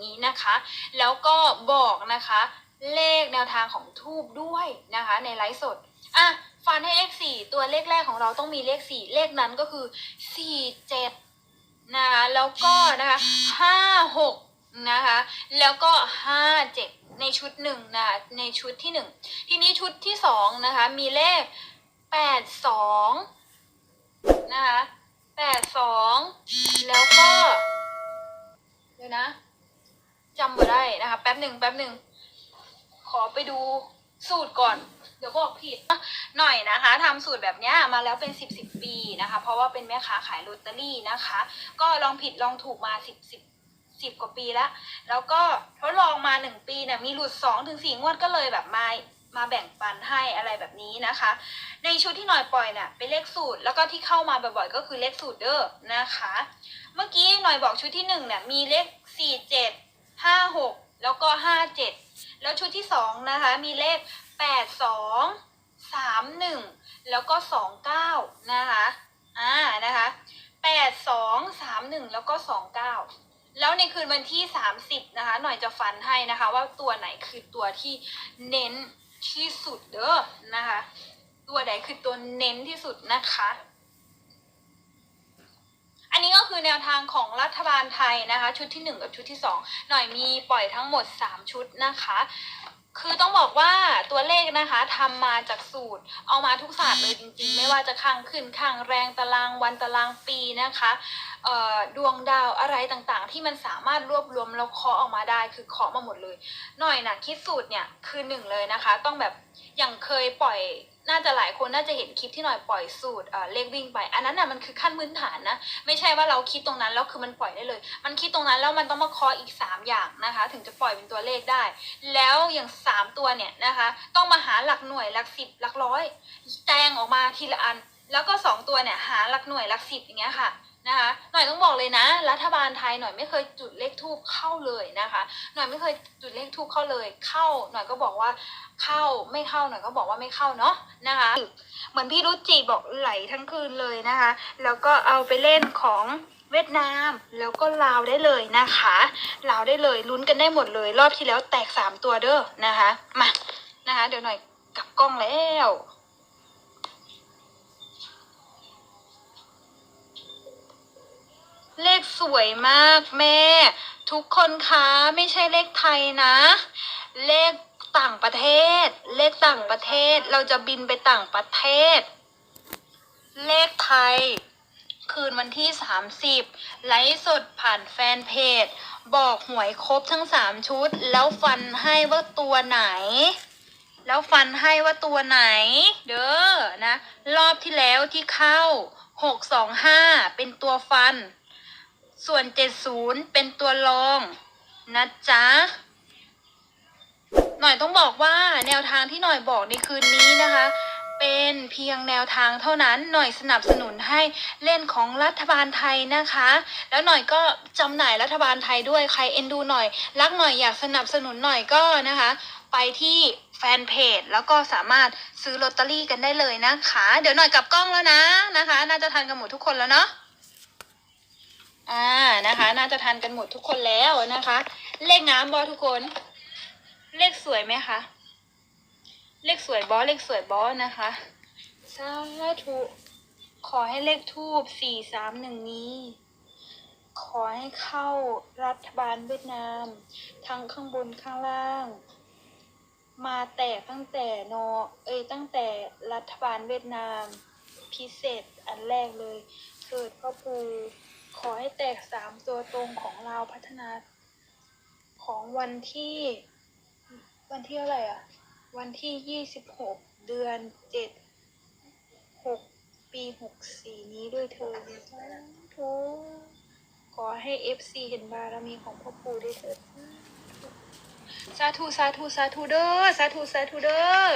อย่างนี้นะคะ แล้วก็บอกนะคะ เลขแนวทางของทูบด้วยนะคะ ในไลฟ์สดอะฟันให้เลขสี่ตัวเลขแรกของเราต้องมีเลขสี่เลขนั้นก็คือสี่เจ็ดนะคะแล้วก็นะคะห้าหกนะคะ แล้วก็ห้าเจ็ดในชุดหนึ่งนะคะในชุดที่หนึ่งทีนี้ชุดที่สองนะคะ มีเลขแปดสองนะคะ แป๊บหนึ่งแป๊บหนึ่งขอไปดูสูตรก่อน เดี๋ยวบอกผิดหน่อยนะคะทำสูตรแบบนี้มาแล้วเป็นสิบสิบปีนะคะ เพราะว่าเป็นแม่ค้าขายลอตเตอรี่นะคะ ก็ลองผิดลองถูกมาสิบสิบสิบกว่าปีแล้ว แล้วก็ทดลองมาหนึ่งปีเนี่ยมีหลุดสองถึงสี่งวดก็เลยแบบมามาแบ่งปันให้อะไรแบบนี้นะคะ ในชุดที่หน่อยปล่อยเนี่ยเป็นเลขสูตร แล้วก็ที่เข้ามาบ่อยๆก็คือเลขสูตรเด้อนะคะ เมื่อกี้หน่อยบอกชุดที่หนึ่งเนี่ยมีเลขสี่เจ็ด ห้าเจ็ดแล้วชุดที่สองนะคะมีเลขแปดสองสามหนึ่งแล้วก็สองเก้านะคะอ่านะคะแปดสองสามหนึ่งแล้วก็สองเก้าแล้วในคืนวันที่สามสิบนะคะ หน่อยจะฟันให้นะคะ ว่าตัวไหนคือตัวที่เน้นที่สุดเด้อนะคะ ตัวไหนคือตัวเน้นที่สุดนะคะ คือแนวทางของรัฐบาลไทยนะคะ ชุดที่ 1 กับชุดที่ 2 หน่อยมีปล่อยทั้งหมด 3 ชุดนะคะ คือต้องบอกว่าตัวเลขนะคะทำมาจากสูตรเอามาทุกศาสตร์เลยจริงๆ ไม่ว่าจะข้างขึ้นข้างแรงตารางวันตารางปีนะคะดวงดาวอะไรต่างๆ ที่มันสามารถรวบรวมแล้วเคาะออกมาได้คือเคาะมาหมดเลย หน่อยนะคิดสูตรเนี่ยคือหนึ่งเลยนะคะ ต้องแบบอย่างเคยปล่อยน่าจะหลายคนน่าจะเห็นคลิปที่หน่อยปล่อยสูตรเลขวิ่งไป อันนั้นน่ะมันคือขั้นพื้นฐานนะ ไม่ใช่ว่าเราคิดตรงนั้นแล้วคือมันปล่อยได้เลย มันคิดตรงนั้นแล้วมันต้องมาคออีก 3 อย่างนะคะ ถึงจะปล่อยเป็นตัวเลขได้ แล้วอย่าง 3 ตัวเนี่ยนะคะ ต้องมาหาหลักหน่วยหลักสิบหลักร้อยแตงออกมาทีละอัน แล้วก็ 2 ตัวเนี่ยหาหลักหน่วยหลักสิบอย่างเงี้ยค่ะ นะคะหน่อยต้องบอกเลยนะ รัฐบาลไทยหน่อยไม่เคยจุดเลขทูบเข้าเลยนะคะ หน่อยไม่เคยจุดเลขทูบเข้าเลย เข้าหน่อยก็บอกว่าเข้าไม่เข้าหน่อยก็บอกว่าไม่เข้าเนาะนะคะ เหมือนพี่รุจิบอกไหลทั้งคืนเลยนะคะ แล้วก็เอาไปเล่นของเวียดนามแล้วก็ลาวได้เลยนะคะลาวได้เลยลุ้นกันได้หมดเลย รอบที่แล้วแตกสามตัวเด้อนะคะมานะคะ เดี๋ยวหน่อยกลับกล้องแล้ว เลขสวยมากแม่ ทุกคนคะไม่ใช่เลขไทยนะ เลขต่างประเทศ เลขต่างประเทศเราจะบินไปต่างประเทศ เลขไทย คืนวันที่ 30 ไลฟ์สดผ่านแฟนเพจ บอกหวยครบทั้ง 3 ชุด แล้วฟันให้ว่าตัวไหน แล้วฟันให้ว่าตัวไหน เด้อนะ รอบที่แล้วที่เข้า 625 เป็นตัวฟัน ส่วน 70 เป็นตัวรองนะจ๊ะ หน่อยต้องบอกว่าแนวทางที่หน่อยบอกในคืนนี้นะคะ เป็นเพียงแนวทางเท่านั้นหน่อยสนับสนุนให้เล่นของรัฐบาลไทยนะคะ แล้วหน่อยก็จำหน่ายรัฐบาลไทยด้วยใครเอ็นดูหน่อย รักหน่อยอยากสนับสนุนหน่อยก็นะคะ ไปที่แฟนเพจแล้วก็สามารถซื้อลอตเตอรี่กันได้เลยนะคะ เดี๋ยวหน่อยกลับกล้องแล้วนะนะคะ น่าจะทันกันหมดทุกคนแล้วเนาะ อ่านะคะ น่าจะทันกันหมดทุกคนแล้วนะคะ เลขงามบอทุกคน เลขสวยไหมคะ เลขสวยบอเลขสวยบอนะคะสาธุขอให้เลขทูบสี่สามหนึ่งนี้ ขอให้เข้ารัฐบาลเวียดนาม ทั้งข้างบนข้างล่าง มาแตกตั้งแต่นอเอ้ยตั้งแต่รัฐบาลเวียดนาม พิเศษอันแรกเลย เกิดพ่อปู ขอให้แตกสามตัวตรงของเราพัฒนาของวันที่ วันที่อะไรอะวันที่ยี่สิบหกเดือนเจ็ดหกปีหกสี่นี้ด้วยเธอทุขอให้เอฟซีเห็นบารมีของพ่อปู่ด้วยเถิดสาธุสาธุสาธุเด้อสาธุสาธุเด้อ